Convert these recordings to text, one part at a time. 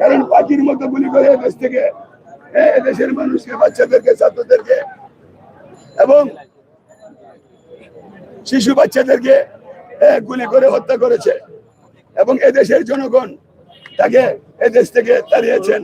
কারণ পাখির মতো গুলি করে দেশ থেকে দেশের মানুষকে বাচ্চাদেরকে ছাত্রদেরকে এবং শিশু বাচ্চাদেরকে গুলি করে হত্যা করেছে এবং এদেশের জনগণ তাকে এদেশ থেকে তাড়িয়েছেন।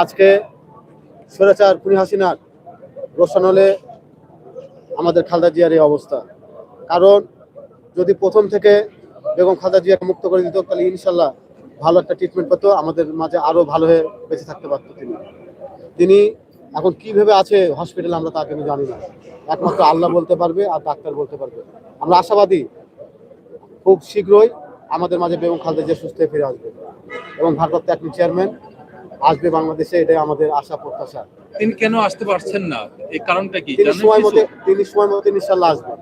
আজকে স্বৈরাচার খুনি হাসিনার রোশন হলে আমাদের খালদা জিয়ার এই অবস্থা। কারণ যদি প্রথম থেকে বেগম খালদা জিয়াকে মুক্ত করে দিত তাহলে ইনশাল্লাহ ভালো একটা ট্রিটমেন্ট পেতো আমাদের মাঝে আরও ভালো হয়ে বেঁচে থাকতে পারতো তিনি। তিনি এখন কীভাবে আছে হসপিটালে আমরা তা কিন্তু জানি না। একমাত্র আল্লাহ বলতে পারবে আর ডাক্তার বলতে পারবে। আমরা আশাবাদী খুব শীঘ্রই আমাদের মাঝে বেগম খালদা জিয়া সুস্থ হয়ে ফিরে আসবে। এবং ভারপ্রাপ্ত একটি চেয়ারম্যান আসবে বাংলাদেশে এটাই আমাদের আশা প্রত্যাশা। তিনি কেন আসতে পারছেন না? এই কারণটা কি? তিনি সময়? মতো তিনি সময় মতো ইনশাল্লাহ আসবেন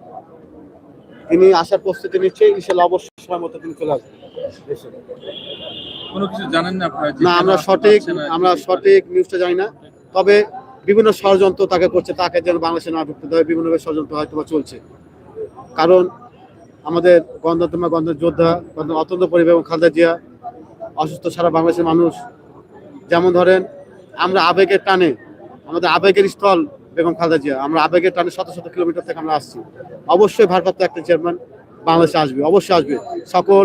তিনি আসার প্রস্তুতি নিচ্ছে ইনশাল্লাহ অবশ্যই সময় মতো তিনি চলে আসবেন। কোনো কিছু জানেন না আপনারা না আমরা সঠিক আমরা সঠিক নিউজটা জানি না। তবে বিভিন্ন ষড়যন্ত্র তাকে করছে তাকে যেন বাংলাদেশে না ঢুকতে হয় বিভিন্ন ষড়যন্ত্র হয়তো বা চলছে। কারণ আমাদের গণতন্ত্র গণ যোদ্ধা গণ- অত্যন্ত পরিবার এবং খালদা জিয়া অসুস্থ সারা বাংলাদেশের মানুষ। যেমন ধরেন আমরা আবেগের টানে আমাদের আবেগের স্থল বেগম খালদা জিয়া, আমরা আবেগের টানে শত শত কিলোমিটার থেকে আমরা আসছি। অবশ্যই ভারপ্রাপ্ত একটা চেয়ারম্যান বাংলাদেশে আসবে, অবশ্যই আসবে। সকল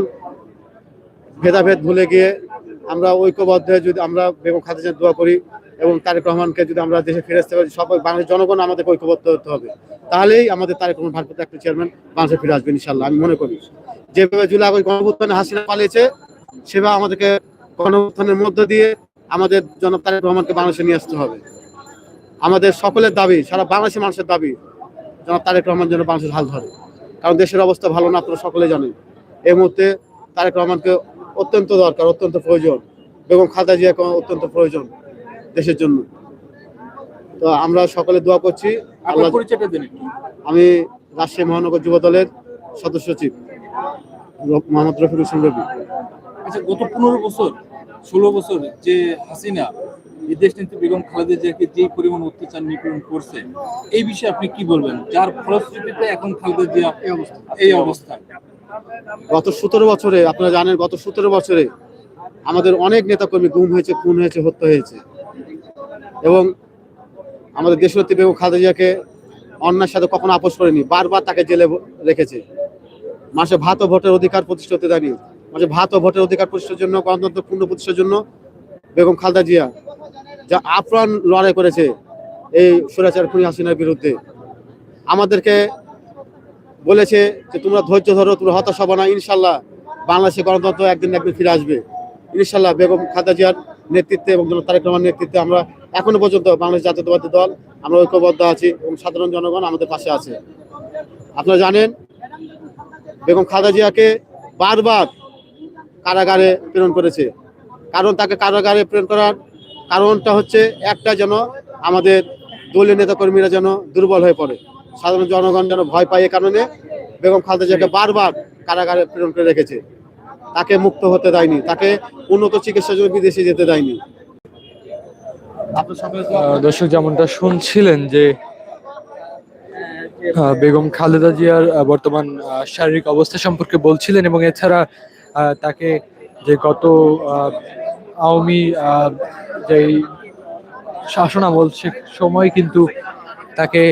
ভেদাভেদ ভুলে গিয়ে আমরা ঐক্যবদ্ধ যদি আমরা বেগম খালেদা জিয়ার দোয়া করি এবং তারেক রহমানকে যদি আমরা দেশে ফিরে আসতে পারি সবাই বাংলাদেশ জনগণ আমাদের ঐক্যবদ্ধ হতে হবে। তাহলেই আমাদের তারেক রহমান ভারপ্রাপ্ত একটা চেয়ারম্যান বাংলাদেশে ফিরে আসবেন ইনশাল্লাহ আমি মনে করি। যেভাবে জুলাই আগস্ট গণভুত্থানে হাসিনা পালিয়েছে, সেভাবে আমাদেরকে গণভুত্থানের মধ্য দিয়ে আমাদের জনাব তারেক রহমানকে বাংলাদেশে নিয়ে আসতে হবে। আমাদের সকলের দাবি সারা বাংলাদেশের মানুষের দাবি জনাব তারেক রহমান যেন বাংলাদেশের হাল ধরে। কারণ দেশের অবস্থা ভালো না আপনারা সকলে জানেন। এই মুহূর্তে তারেক রহমানকে অত্যন্ত দরকার অত্যন্ত প্রয়োজন। বেগম খালদা জিয়াকে অত্যন্ত প্রয়োজন দেশের জন্য। তো আমরা সকলে দোয়া করছি আল্লাহ দিন আমি রাজশাহী মহানগর যুব দলের সদস্য সচিব মোহাম্মদ রফিকুল হোসেন রবি। আচ্ছা গত পনেরো বছর ষোলো বছর যে হাসিনা এই দেশ নেত্রী বেগম খালেদা জিয়াকে যে পরিমাণ অত্যাচার নিপীড়ন করছে এই বিষয়ে আপনি কি বলবেন? যার ফলশ্রুতিতে এখন খালেদা জিয়া এই অবস্থা। এই অবস্থা। গত সতেরো বছরে আপনারা জানেন গত সতেরো বছরে আমাদের অনেক নেতাকর্মী গুম হয়েছে খুন হয়েছে হত্যা হয়েছে। এবং আমাদের দেশনেত্রী বেগম খালেদা জিয়াকে অন্যার সাথে কখনো আপোষ করেনি বারবার তাকে জেলে রেখেছে। মাসে ভাত ও ভোটের অধিকার প্রতিষ্ঠা হতে দেয়নি। মাসে ভাত ও ভোটের অধিকার প্রতিষ্ঠার জন্য গণতন্ত্র পূর্ণ প্রতিষ্ঠার জন্য বেগম খালেদা জিয়া যা আপ্রাণ লড়াই করেছে এই সুরাচার খুনি হাসিনার বিরুদ্ধে। আমাদেরকে বলেছে যে তোমরা ধৈর্য ধরো, তোমরা হতাশ হবে না, ইনশাল্লাহ বাংলাদেশে গণতন্ত্র একদিন একদিন ফিরে আসবে। ইনশাল্লাহ বেগম খালেদা জিয়ার নেতৃত্বে এবং তারেক রহমানের নেতৃত্বে আমরা এখনও পর্যন্ত বাংলাদেশ জাতীয়তাবাদী দল, আমরা ঐক্যবদ্ধ আছি এবং সাধারণ জনগণ আমাদের পাশে আছে। আপনারা জানেন, বেগম খালেদা জিয়াকে বারবার কারাগারে প্রেরণ করেছে। কারণ তাকে কারাগারে প্রেরণ করার কারণটা হচ্ছে একটা যেন আমাদের দলীয় নেতাকর্মীরা যেন দুর্বল হয়ে পড়ে। সাধারণ জনগণ যেন ভয় পায় এ কারণে বেগম খালেদা জিয়াকে বারবার কারাগারে প্রেরণ করে রেখেছে। তাকে মুক্ত হতে দেয়নি তাকে উন্নত চিকিৎসার জন্য বিদেশে যেতে দেয়নি। দর্শক যেমনটা শুনছিলেন যে আহ, বেগম খালেদা জিয়ার আহ, বর্তমান আহ, শারীরিক অবস্থা সম্পর্কে বলছিলেন এবং এছাড়া আহ, তাকে যে গত আহ, আওয়ামী যেই শাসনামল সে সময় কিন্তু তাকে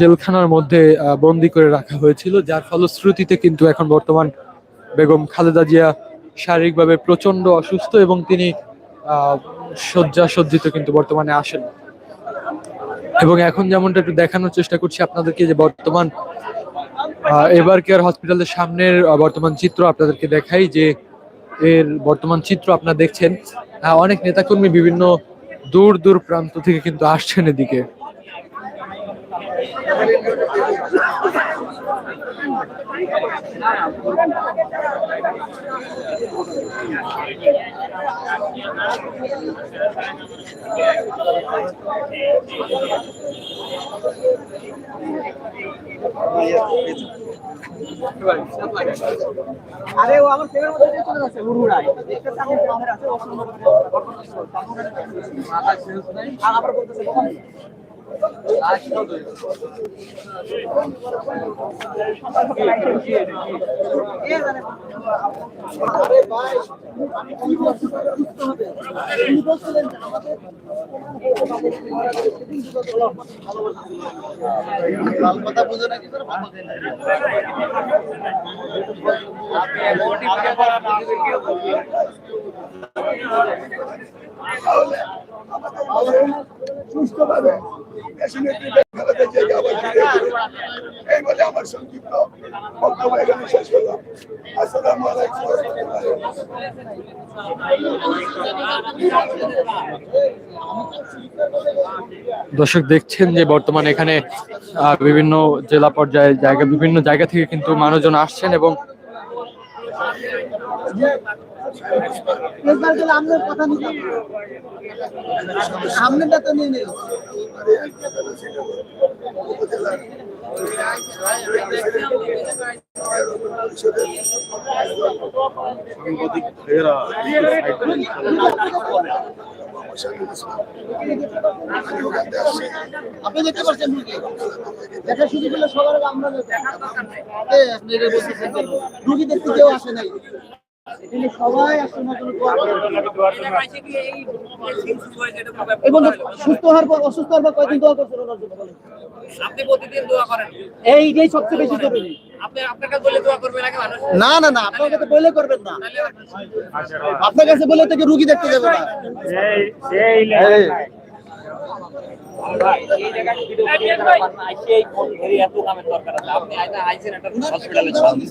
জেলখানার মধ্যে বন্দি করে রাখা হয়েছিল, যার ফলশ্রুতিতে কিন্তু এখন বর্তমান বেগম খালেদা জিয়া শারীরিকভাবে প্রচণ্ড অসুস্থ এবং তিনি শয্যা সজ্জিত কিন্তু বর্তমানে আসেন। এবং এখন যেমনটা একটু দেখানোর চেষ্টা করছি আপনাদেরকে যে বর্তমান এবার কেয়ার হসপিটালের সামনের বর্তমান চিত্র আপনাদেরকে দেখাই যে এর বর্তমান চিত্র আপনারা দেখছেন। হ্যাঁ, অনেক নেতাকর্মী বিভিন্ন দূর দূর প্রান্ত থেকে কিন্তু আসছেন এদিকে। আচ্ছা, আরে ও আমার ফেভার মধ্যে চলে যাচ্ছে উড়ুড়াই দেখতে আমি আমাদের আছে আর আবার বলতেছে কখন আরে ভাই আমি কি বলছি সুস্থ হবে তিনি বলছিলেন যে আমাদের কথা বুঝো না কি দর্শক, দেখছেন যে বর্তমানে এখানে বিভিন্ন জেলা পর্যায়ে জায়গা, বিভিন্ন জায়গা থেকে কিন্তু মানুষজন আসছেন এবং গেলে আপনার কথা নিতে সামনেটা তো নিয়ে আপনি দেখতে পাচ্ছেন দেখা শুরু করলে সবার আমরা এ, আপনি এটা রুগী দেখতে কেউ আসে নাই। সুস্থ হওয়ার পর অসুস্থ হওয়ার পর কয়দিন দোয়া করছেন ওনার জন্য বলেন? আপনি প্রতিদিন দোয়া করেন। এইটাই সবচেয়ে বেশি জরুরি। আপনি আপনার কাছে বলে দোয়া করবেন না না না আপনার কাছে বলে করবেন না। আপনার কাছে বলে থেকে রুগী দেখতে যাবে না।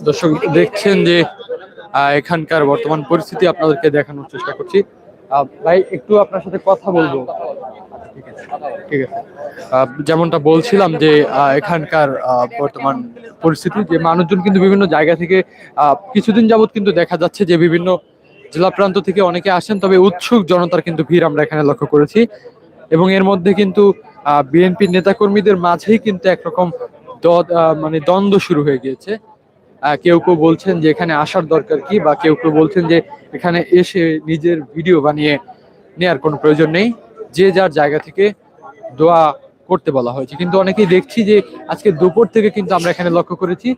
দর্শক, দেখছেন যে এখানকার বর্তমান পরিস্থিতি, আপনাদেরকে দেখানোর চেষ্টা করছি। ভাই, একটু আপনার সাথে কথা বলব। ঠিক আছে যেমনটা বলছিলাম যে এখানকার বর্তমান পরিস্থিতি, যে মানুষজন কিন্তু বিভিন্ন জায়গা থেকে কিছুদিন যাবৎ কিন্তু দেখা যাচ্ছে যে বিভিন্ন জেলা প্রান্ত থেকে অনেকে আসেন, তবে উৎসুক জনতার কিন্তু ভিড় আমরা এখানে লক্ষ্য করেছি। এবং এর মধ্যে কিন্তু বিএনপির নেতাকর্মীদের মাঝেই কিন্তু একরকম মানে দ্বন্দ্ব শুরু হয়ে গিয়েছে। কেউ কেউ বলছেন যে এখানে আসার দরকার কি বা কেউ কেউ বলছেন যে এখানে এসে নিজের ভিডিও বানিয়ে নেয়ার কোনো প্রয়োজন নেই। যে যার জায়গা থেকে দোয়া করতে বলা হয়েছে। কিন্তু অনেকেই দেখছি যে আজকে দুপুর থেকে কিন্তু আমরা এখানে লক্ষ্য করেছি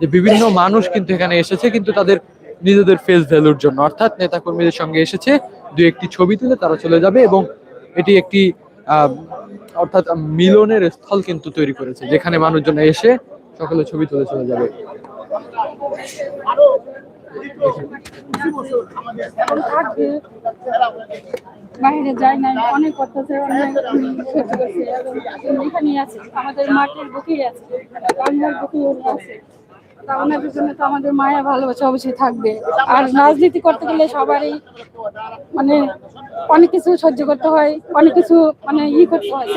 যে বিভিন্ন মানুষ কিন্তু এখানে এসেছে, কিন্তু তাদের নিজেদের ফেস ভ্যালুর জন্য। অর্থাৎ নেতাকর্মীদের সঙ্গে এসেছে দু একটি ছবি তুলে তারা চলে যাবে এবং এটি একটি অর্থাৎ মিলনের স্থল কিন্তু তৈরি করেছে, যেখানে মানুষজন এসে সকলে ছবি তুলে চলে যাবে। বাইরে যায় অনেক আছে, আমাদের মাঠের বুকেই আছে, বাংলার বুকেই আছে। ওনাদের জন্য তো আমাদের মায়া ভালোবাসা অবশ্যই থাকবে। আর রাজনীতি করতে গেলে সবারই মানে অনেক কিছু সহ্য করতে হয় অনেক কিছু মানে ই করতে হয়।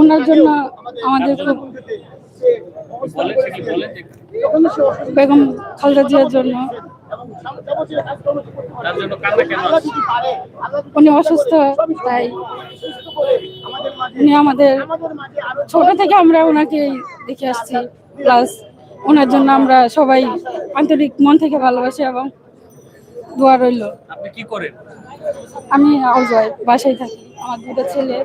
ওনার জন্য আমাদের খুব বেগম খালেদা জিয়ার জন্য। উনি অসুস্থ তাই উনি আমাদের ছোট থেকে আমরা ওনাকে দেখে আসছি। প্লাস ওনার জন্য আমরা সবাই আন্তরিক মন থেকে ভালোবাসি এবং দোয়া রইল। আপনি কি করেন? আমি হাউস ওয়াইফ বাসায় থাকি। আমার দুটো ছেলে।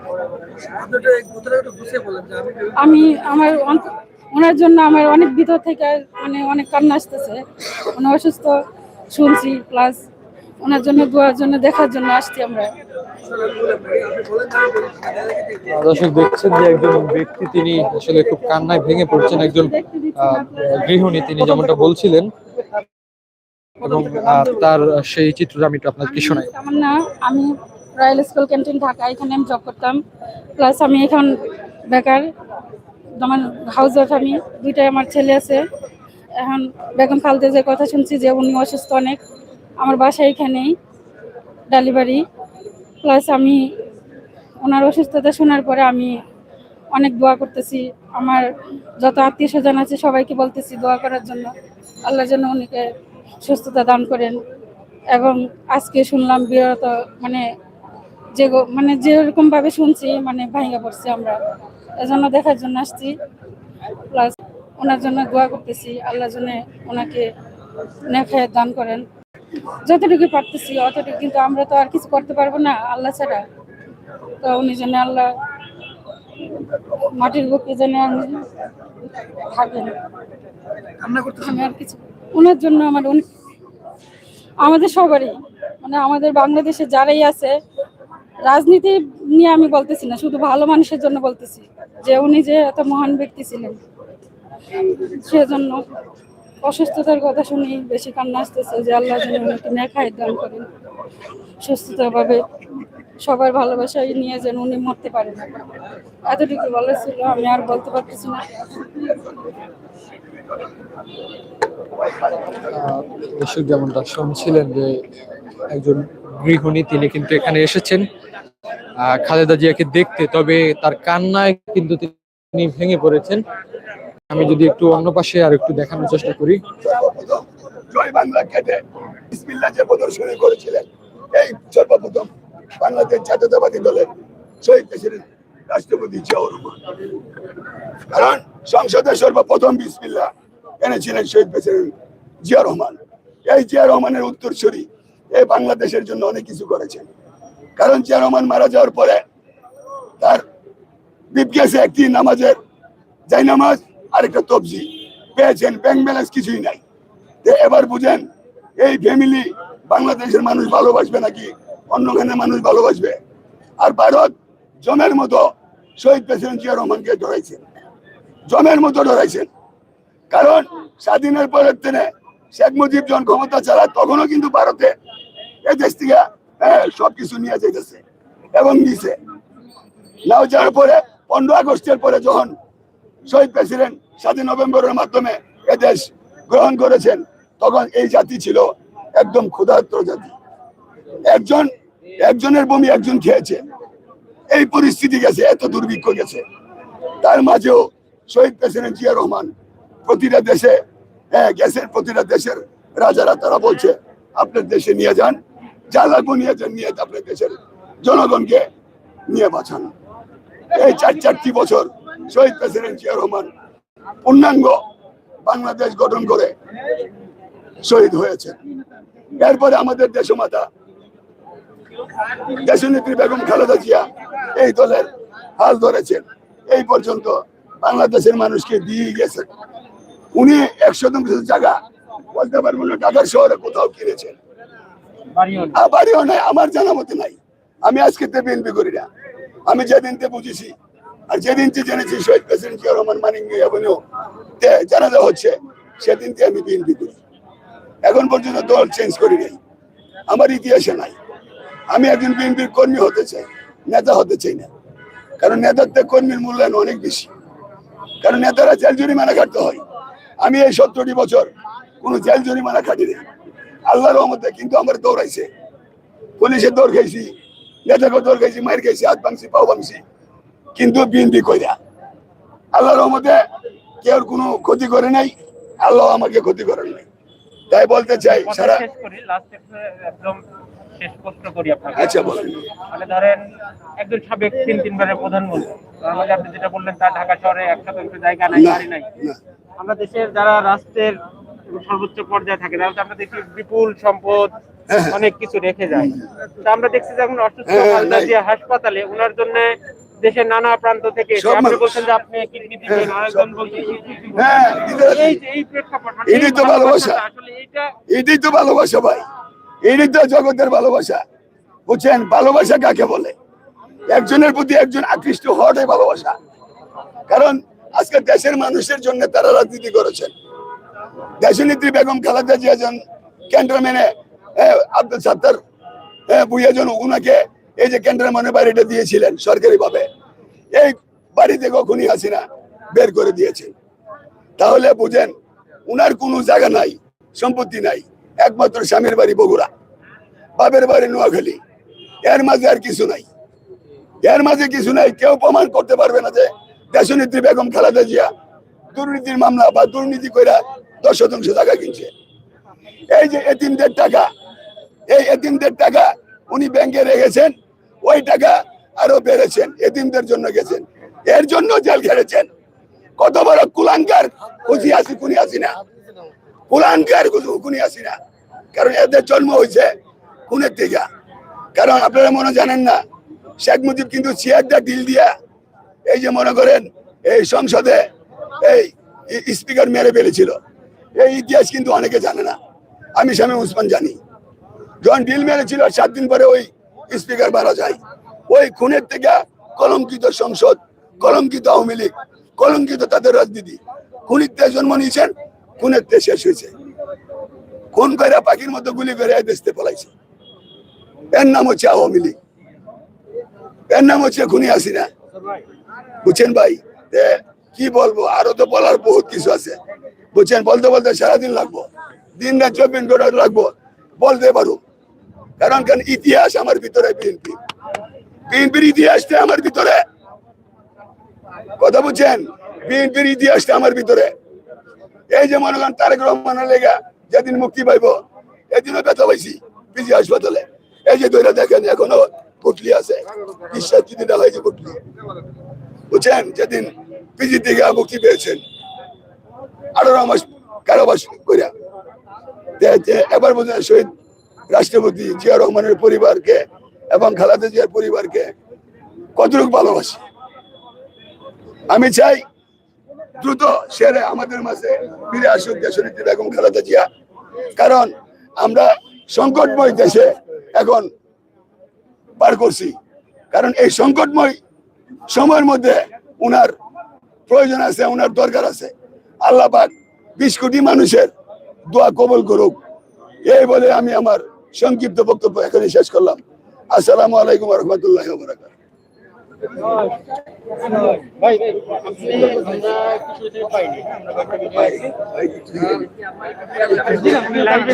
আমি আমার ওনার জন্য আমার অনেক ভিতর থেকে মানে অনেক কান্না আসতেছে। উনি অসুস্থ শুনছি প্লাস ওনার জন্য দোয়ার জন্য দেখার জন্য আসছি আমরা। দর্শক দেখছেন যে একজন ব্যক্তি তিনি আসলে খুব কান্নায় ভেঙে পড়ছেন একজন গৃহিণী তিনি যেমনটা বলছিলেন। এবং তার সেই চিত্রটা আমি একটু আপনাদেরকে শোনাই। আমার না আমি রয়্যাল স্কুল ক্যান্টিন ঢাকা এখানে আমি জব করতাম। প্লাস আমি এখন বেকার আমার হাউস ওয়াইফ আমি দুইটাই আমার ছেলে আছে। এখন বেগম খালদে যে কথা শুনছি যে উনি অসুস্থ অনেক। আমার বাসা এখানেই ডেলিভারি প্লাস আমি ওনার অসুস্থতা শোনার পরে আমি অনেক দোয়া করতেছি। আমার যত আত্মীয় স্বজন আছে সবাইকে বলতেছি দোয়া করার জন্য। আল্লাহর জন্য উনিকে সুস্থতা দান করেন। এবং আজকে শুনলাম বিরত মানে যে মানে যেরকমভাবে শুনছি মানে ভাঙা পড়ছি আমরা। এজন্য দেখার জন্য আসছি। প্লাস ওনার জন্য দোয়া করতেছি আল্লাহ জন্য ওনাকে নেখায় দান করেন। যতটুকু পারতেছি অতটুকু। কিন্তু আমরা তো আর কিছু করতে পারব না আল্লাহ ছাড়া। তো উনি জন্য আল্লাহ মাটির বুকে যেন উনি থাকেন। আমি আর কিছু ওনার জন্য আমার অনেক আমাদের সবারই। মানে আমাদের বাংলাদেশে যারাই আছে, রাজনীতি নিয়ে আমি বলতেছি না, শুধু ভালো মানুষের জন্য বলতেছি। যে উনি যে এত মহান ব্যক্তি ছিলেন, সেজন্য অসুস্থতার কথা শুনি, বেশি কান্না আসতেছে যে আল্লাহ যেন উনাকে নেখায় দান করেন। সুস্থতাভাবে সবার ভালোবাসায় নিয়ে যেন উনি মরতে পারেন এতটুকু বলার ছিল, আমি আর বলতে পারতেছি না। যেমনটা শুনছিলেন যে একজন গৃহিণী, তিনি কিন্তু এখানে এসেছেন। খালেদা জিয়াকে দেখতে, তবে তার কান্নায় কিন্তু তিনি ভেঙে পড়েছেন। আমি যদি একটু অন্য পাশে আর একটু দেখানোর চেষ্টা করি। জয় বাংলা প্রদর্শনী করেছিলেন, এই সর্বপ্রথম বাংলাদেশ জাতীয়তাবাদী দলের শহীদ রাষ্ট্রপতি কারণ সংসদে সর্বপ্রথম এনেছিলেন শহীদ জিয়া রহমান। এই রহমানের উত্তরসূরি এই বাংলাদেশের জন্য অনেক কিছু করেছেন। কারণ জিয়া রহমান মারা যাওয়ার পরে তার বিপগেছে একটি নামাজের যাই নামাজ আরেকটা তবজি পেয়েছেন ব্যাংক ব্যালেন্স কিছুই নাই। এবার বুঝেন এই ফ্যামিলি বাংলাদেশের মানুষ ভালোবাসবে নাকি অন্যখানে মানুষ ভালোবাসবে? আর ভারত জমের মতো শহীদ প্রেসিডেন্ট জিয়া রহমানকে ধরাইছেন জমের মতো ধরাইছেন। কারণ স্বাধীনের পরের দিনে শেখ মুজিব যখন ক্ষমতা চালায় তখনও কিন্তু ভারতে এই দেশ থেকে হ্যাঁ, সবকিছু নিয়ে যেতেছে এবং দিছে। নাও যাওয়ার পরে পনেরো আগস্টের পরে যখন শহীদ প্রেসিডেন্ট স্বাধীন নভেম্বরের মাধ্যমে এদেশ গ্রহণ করেছেন, তখন এই জাতি ছিল একদম ক্ষুধার্ত জাতি। একজন, একজনের বমি একজন খেয়েছে। এই পরিস্থিতি গেছে, এত দুর্ভিক্ষ গেছে। তার মাঝেও শহীদ প্রেসিডেন্ট জিয়া রহমান প্রতিটা দেশে হ্যাঁ গেছেন প্রতিটা দেশের রাজারা তারা বলছে, আপনার দেশে নিয়ে যান, যা লাগবে নিয়ে যান, নিয়ে আপনার দেশের জনগণকে নিয়ে বাঁচান। এই চার চারটি বছর শহীদ প্রেসিডেন্ট জিয়া রহমান পূর্ণাঙ্গ বাংলাদেশ গঠন করে শহীদ হয়েছেন এরপরে আমাদের দেশমাতা, দেশনেত্রী বেগম খালেদা জিয়া এই দলের হাল ধরেছেন। এই পর্যন্ত বাংলাদেশের মানুষকে দিয়ে গেছেন। উনি এক শতাংশ জায়গা, বলতে পারব না, ঢাকার শহরে কোথাও কিনেছেন। বাড়িও নাই, আমার জানা মতে নাই। আমি আজকে বিএনপি করি না। আমি যেদিন তে বুঝেছি আর যেদিন তে জেনেছি শহীদ প্রেসিডেন্ট জিয়া রহমান মানিক অ্যাভিনিউ তে জানাজা হচ্ছে সেদিন তে আমি বিএনপি করি। এখন পর্যন্ত দল চেঞ্জ করি নাই। আমার ইতিহাসে নাই। আমি একজন বিএনপির কর্মী হতে চাই, নেতা হতে চাই না। কারণ থেকে কর্মীর মূল্যায়ন অনেক বেশি। কারণ নেতারা জেল জরিমানা কাটতে হয়। আমি এই সত্তরটি বছর কোনো জেল জরিমানা কাটিনি আল্লাহর রহমতে কিন্তু আমার দৌড়াইছে। পুলিশের দৌড় খাইছি, নেতাকে দৌড় খাইছি মায়ের খাইছি, হাত ভাঙছি, পাও ভাঙছি। কিন্তু বিএনপি কইরা। আল্লাহর রহমতে কেউ কোনো ক্ষতি করে নাই আল্লাহ আমাকে ক্ষতি করেন নাই। তাই বলতে চাই সারা শেষ প্রশ্ন করি আপনাকে। আচ্ছা বলেন। মানে ধরেন একজন সাবেক তিন তিনবারের প্রধানমন্ত্রী। তার আপনি যেটা বললেন তার ঢাকা শহরে এক শতাংশ জায়গা নাই বাড়ি নাই। আমরা দেশের যারা রাষ্ট্রের সর্বোচ্চ পর্যায়ে থাকে তারা আমরা দেখি বিপুল সম্পদ অনেক কিছু রেখে যায়। তো আমরা দেখছি যখন অসুস্থ হ্যাঁ, হাসপাতালে ওনার জন্য দেশের নানা প্রান্ত থেকে আপনি বলছেন যে আপনি কিডনি দিবেন হ্যাঁ, আরেকজন বলছেন হ্যাঁ এই যে এই প্রেক্ষাপট মানে এটাই তো ভালোবাসা। এটাই তো ভালোবাসা ভাই। এটাই তো জগতের ভালোবাসা। বুঝছেন? ভালোবাসা কাকে বলে? একজনের প্রতি একজন আকৃষ্ট হওয়াটাই ভালোবাসা। কারণ আজকে দেশের মানুষের জন্য তারা রাজনীতি করেছেন। দেশনেত্রী বেগম খালেদা জিয়া জন ক্যান্টনমেন্টে আব্দুল সাত্তার বুয়াজন উনাকে এই যে কেন্দ্রের ক্যান্টনমেন্টের বাড়িটা দিয়েছিলেন সরকারি ভাবে এই বাড়িতে কখনই হাসিনা বের করে দিয়েছেন তাহলে বুঝেন, উনার কোনো জায়গা নাই, সম্পত্তি নাই, একমাত্র স্বামীর বাড়ি বগুড়া, বাপের বাড়ি নোয়াখালী। এর মাঝে আর কিছু নাই। এর মাঝে কিছু নাই, কেউ প্রমাণ করতে পারবে না যে দেশনেত্রী বেগম খালেদা জিয়া দুর্নীতির মামলা বা দুর্নীতি কইরা দশ শতাংশ টাকা কিনছে। এই যে এতিমদের টাকা, এই এতিমদের টাকা উনি ব্যাংকে রেখেছেন ওই টাকা আরও বেড়েছেন, এতিমদের জন্য গেছেন। এর জন্য জেল খেটেছেন কত বড় কুলাঙ্কার খুঁজি আসি কুনি আসি না। কুলাঙ্কার কুনি আসি না। কারণ এদের জন্ম হয়েছে খুনের থেকে কারণ আপনারা মনে জানেন না, শেখ মুজিব কিন্তু চেয়ারটা ডিল দিয়া এই যে মনে করেন, এই সংসদে এই স্পিকার মেরে ফেলেছিল। এই ইতিহাস কিন্তু অনেকে জানে না। আমি স্বামী উসমান জানি। যখন ডিল মেরেছিল, সাত দিন পরে ওই স্পিকার মারা যায়। ওই খুনের থেকে কলঙ্কিত সংসদ, কলঙ্কিত আওয়ামী লীগ, কলঙ্কিত তাদের রাজনীতি। খুনিতে জন্ম নিয়েছেন খুনের তে শেষ হয়েছে। খুন করে পাখির মতো গুলি করে দেশতে পলাইছে। এর নাম হচ্ছে আওয়ামী লীগ। এর নাম হচ্ছে খুনি হাসিনা। বুঝছেন ভাই? কি বলব? আরও তো বলার বহুত কিছু আছে। বুঝছেন? বলতে বলতে সারাদিন লাগবো। দিন রাত চব্বিশ ঘণ্টা লাগবো। বলতে পারো কারণ কারণ ইতিহাস আমার ভিতরে বিএনপি। বিএনপির ইতিহাসটা আমার ভিতরে। কথা বুঝছেন? বিএনপির ইতিহাসটা আমার ভিতরে। এই যে মনে করেন তারেক রহমানের লেগা যেদিন মুক্তি পাইব, এদিনও ব্যথা পাইছি পিজি হাসপাতালে। এই যে দৈরা দেখেন, এখনও পুটলি আছে। বিশ্বাস যদি দেওয়া হয়েছে পুটলি। বুঝছেন? যেদিন পিজি থেকে মুক্তি পেয়েছেন, আঠারো মাস কারাবাস করিয়া যে- যে এবার বোঝেন শহীদ রাষ্ট্রপতি জিয়া রহমানের পরিবারকে এবং খালাদা জিয়ার পরিবারকে কতটুকু ভালোবাসি? আমি চাই দ্রুত সেরে আমাদের মাঝে ফিরে আসুক দেশনীতি বেগম খালেদা জিয়া। কারণ আমরা সংকটময় দেশে এখন পার করছি। কারণ এই সংকটময় সময়ের মধ্যে উনার প্রয়োজন আছে, উনার দরকার আছে। আল্লাহ পাক বিশ কোটি মানুষের দোয়া কবল করুক। এই বলে আমি আমার সংক্ষিপ্ত বক্তব্য এখানে শেষ করলাম। আসসালামু আলাইকুম রহমতুল্লাহ বরাকাত ভাই ভাই আপনি আমরা কিছু থেকে পাইনি। লাইভে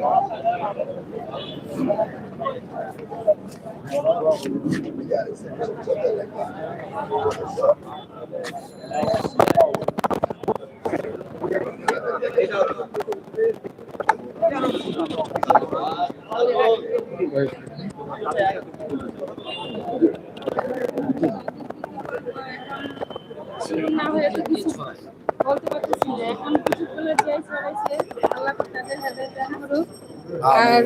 চলে রেট দিতে দেন ভাই ভাই কোন একটু রেট দেন ভাই জিরেন জিরেন এখানে থাকেন না হয়ে তো কিছু বলতে পারতেছি না এখন কিছু বলে যে চলেছে আল্লাহ পাক তাদের হেদায়েত দান করুক আর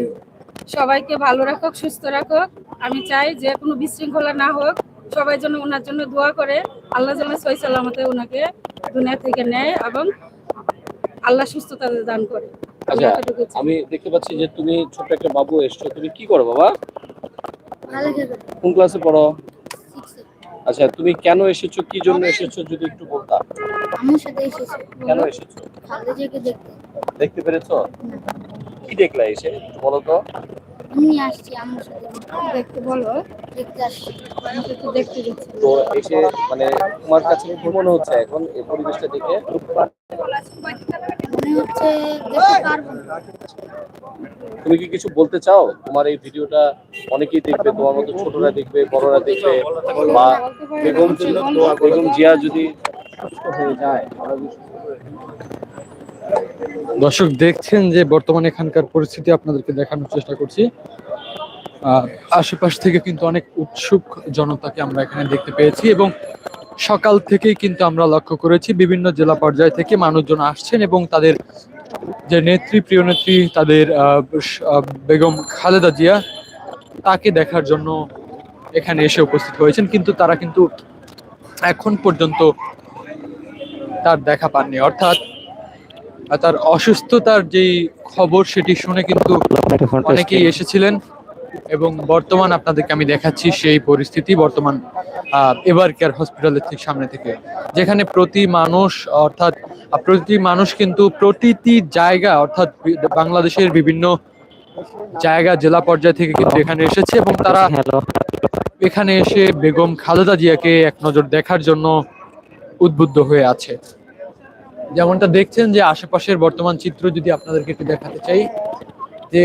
সবাইকে ভালো রাখুক সুস্থ রাখুক। আমি চাই যে কোনো বিশৃঙ্খলা না হোক সবাই যেন ওনার জন্য দোয়া করে। আল্লাহ যেন সই সালামতে ওনাকে দুনিয়া থেকে নেয় এবং আল্লাহ সুস্থতা দান করে। আমি আচ্ছা দেখতে পাচ্ছি যে তুমি ছোট একটা বাবু এসছো। তুমি কি করো বাবা? কোন ক্লাসে পড়ো? আচ্ছা তুমি কেন এসেছ? কি জন্য এসেছ? যদি একটু বলতা। আমার সাথে এসেছে। কেন এসেছ? দেখতে। পেরেছ? কি দেখলা এসে একটু বলো তো? এমনি আসছি আমার সাথে। দেখতে বলো দেখতে আসছি। আমাকে তো দেখতে দিচ্ছে। তো এসে মানে তোমার কাছে কি মনে হচ্ছে এখন এই পরিবেশটা দেখে? মনে হচ্ছে দেখতে পারব না। তুমি কি কিছু বলতে চাও? তোমার এই ভিডিওটা অনেকেই দেখবে তোমার মতো ছোটরা দেখবে বড়রা দেখবে বা বেগম বেগম জিয়া যদি সুস্থ হয়ে যায় আমরা যদি সুস্থ হয়ে দর্শক দেখছেন যে বর্তমানে এখানকার পরিস্থিতি, আপনাদেরকে দেখানোর চেষ্টা করছি। আশেপাশ থেকে কিন্তু অনেক উৎসুক জনতাকে আমরা এখানে দেখতে পেয়েছি এবং সকাল থেকেই কিন্তু আমরা লক্ষ্য করেছি বিভিন্ন জেলা পর্যায় থেকে মানুষজন আসছেন এবং তাদের যে নেত্রী, প্রিয় নেত্রী, তাদের বেগম খালেদা জিয়া, তাকে দেখার জন্য এখানে এসে উপস্থিত হয়েছেন। কিন্তু তারা কিন্তু এখন পর্যন্ত তার দেখা পাননি। অর্থাৎ আর তার অসুস্থতার যেই খবর সেটি শুনে কিন্তু অনেকেই এসেছিলেন এবং বর্তমান আপনাদেরকে আমি দেখাচ্ছি সেই পরিস্থিতি বর্তমান এবার কেয়ার হসপিটালের ঠিক সামনে থেকে যেখানে প্রতি মানুষ অর্থাৎ আহ, প্রতি মানুষ কিন্তু প্রতিটি জায়গা অর্থাৎ বাংলাদেশের বিভিন্ন জায়গা জেলা পর্যায় থেকে কিন্তু এখানে এসেছে এবং তারা এখানে এসে বেগম খালেদা জিয়াকে এক নজর দেখার জন্য উদ্বুদ্ধ হয়ে আছে। যেমনটা দেখছেন যে আশেপাশের বর্তমান চিত্র যদি আপনাদেরকে একটু দেখাতে চাই, যে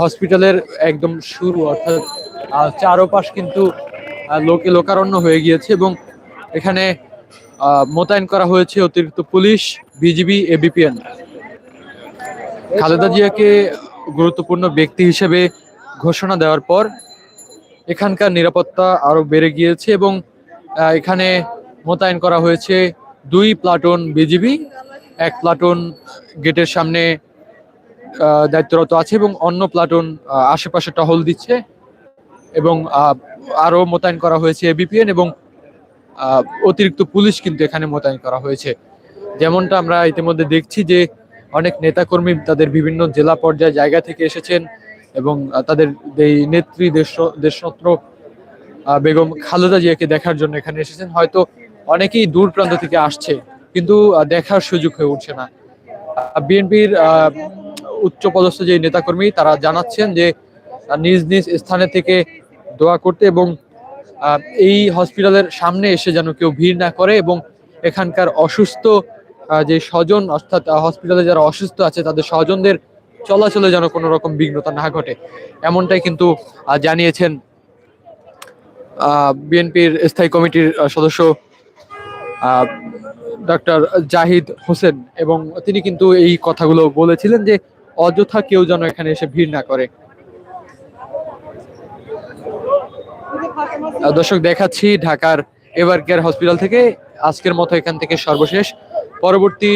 হসপিটালের একদম শুরু, অর্থাৎ চারোপাশ কিন্তু লোকে লোকারণ্য হয়ে গিয়েছে এবং এখানে মোতায়েন করা হয়েছে অতিরিক্ত পুলিশ, বিজিবি এবিপিএন খালেদা জিয়াকে গুরুত্বপূর্ণ ব্যক্তি হিসেবে ঘোষণা দেওয়ার পর, এখানকার নিরাপত্তা আরও বেড়ে গিয়েছে এবং এখানে মোতায়েন করা হয়েছে দুই প্লাটুন বিজিবি, এক প্লাটুন গেটের সামনে দায়িত্বরত আছে এবং অন্য প্লাটুন আশেপাশে টহল দিচ্ছে এবং আরও মোতায়েন করা হয়েছে এবিপিএন এবং অতিরিক্ত পুলিশ কিন্তু এখানে মোতায়েন করা হয়েছে। যেমনটা আমরা ইতিমধ্যে দেখছি যে অনেক নেতাকর্মী তাদের বিভিন্ন জেলা পর্যায়ে জায়গা থেকে এসেছেন এবং তাদের এই নেত্রী দেশ দেশরত্ন বেগম খালেদা জিয়াকে দেখার জন্য এখানে এসেছেন। হয়তো অনেকেই দূর প্রান্ত থেকে আসছে, কিন্তু দেখার সুযোগ হয়ে উঠছে না। বিএনপির উচ্চ পদস্থ যে নেতাকর্মী, তারা জানাচ্ছেন যে নিজ নিজ স্থানে থেকে দোয়া করতে এবং এই হসপিটালের সামনে এসে যেন কেউ ভিড় না করে এবং এখানকার অসুস্থ যে স্বজন, অর্থাৎ হসপিটালে যারা অসুস্থ আছে, তাদের স্বজনদের চলাচলে যেন কোনো রকম বিঘ্নতা না ঘটে। এমনটাই কিন্তু জানিয়েছেন বিএনপির স্থায়ী কমিটির সদস্য ডক্টর জাহিদ হোসেন এবং তিনি কিন্তু এই কথাগুলো বলেছিলেন যে অযথা কেউ যেন এখানে এসে ভিড় না করে। দর্শক, দেখাচ্ছি ঢাকার এভার কেয়ার হসপিটাল থেকে। আজকের মতো এখান থেকে সর্বশেষ। পরবর্তী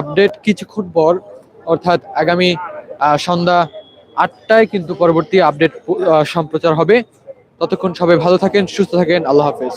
আপডেট কিছুক্ষণ পর, অর্থাৎ আগামী সন্ধ্যা আটটায় কিন্তু পরবর্তী আপডেট সম্প্রচার হবে। ততক্ষণ সবাই ভালো থাকেন, সুস্থ থাকেন। আল্লাহ হাফেজ।